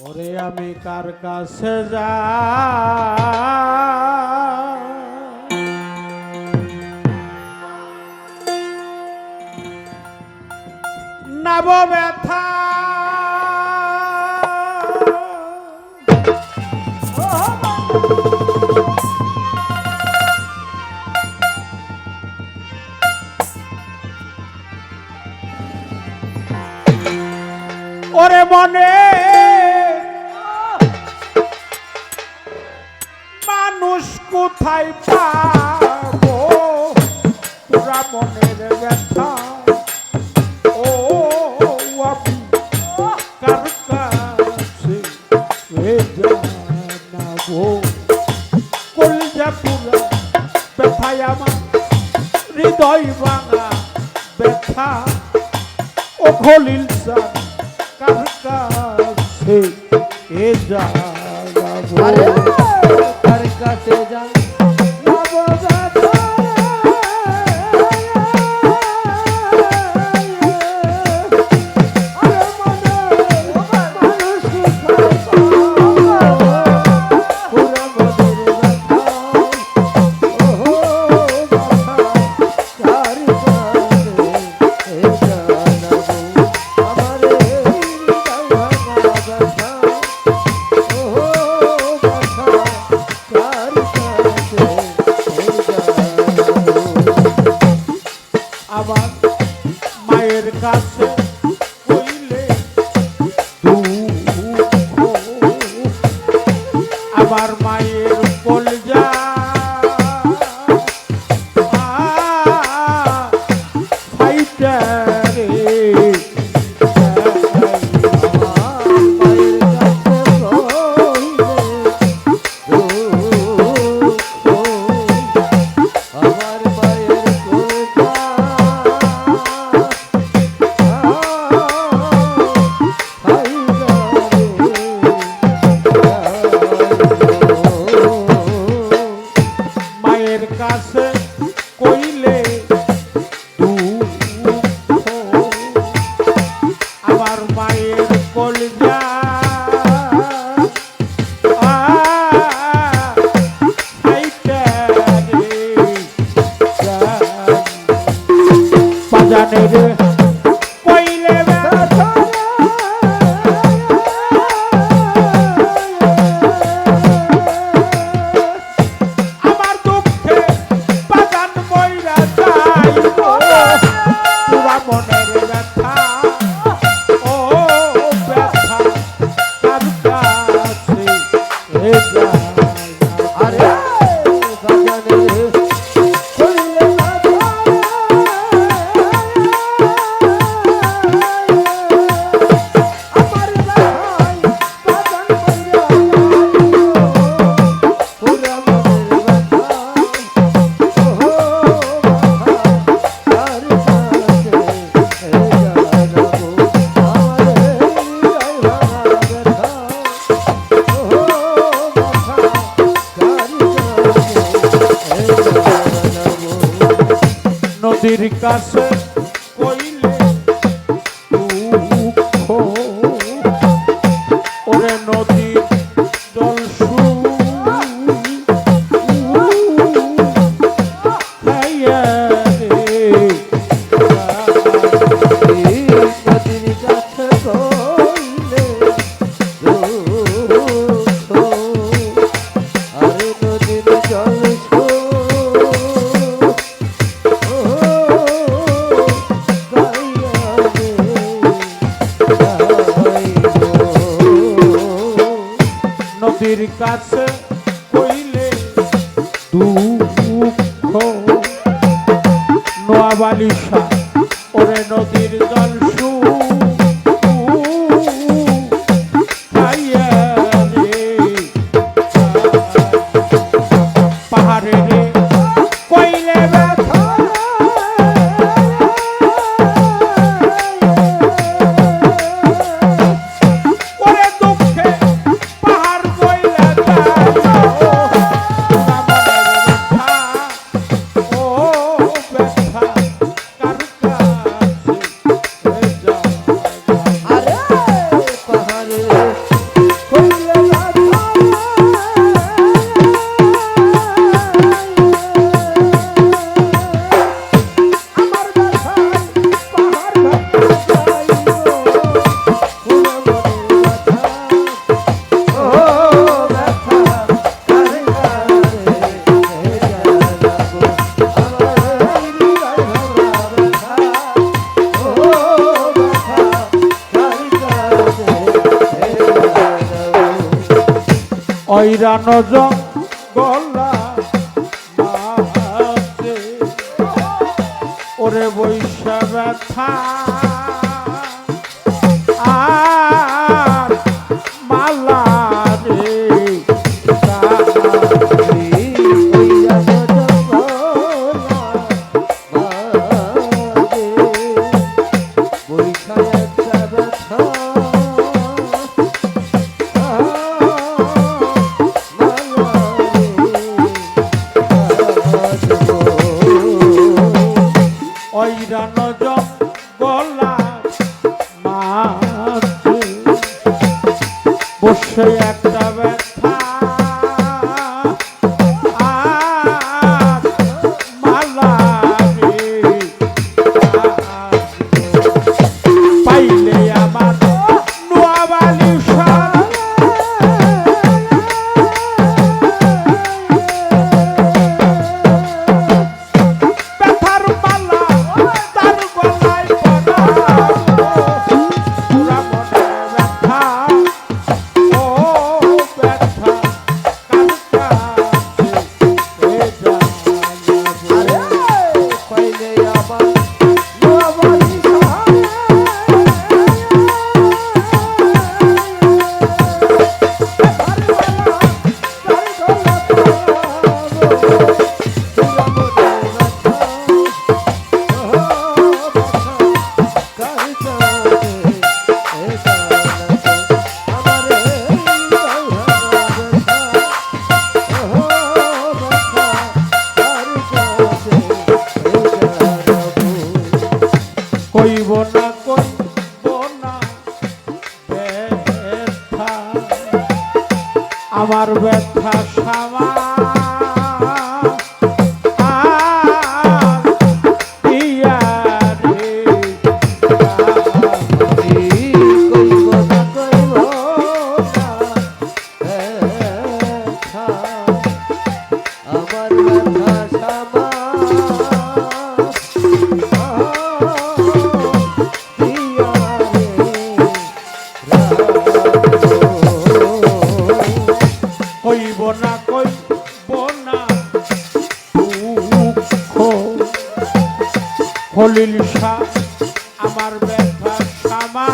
ওরে আমি কার কাছে যা? নব ব্যথা। ওরে মনে কোথায় পাবো? পুরা মনের ব্যথা। ও আমি কার কাছে জানাব? কলজা পুরা ব্যথায় আমার, হৃদয় ভাঙা ব্যথা। ও খলিল কাছে যা কাছে কইলে ওরে নদীর কাছে কইলে দুঃখ নোয়াবালিশা। ঐরান গলা ওরে বৈশা ব্যথা। খাওয়া হলিল শাহ আমার ব্যথা সামা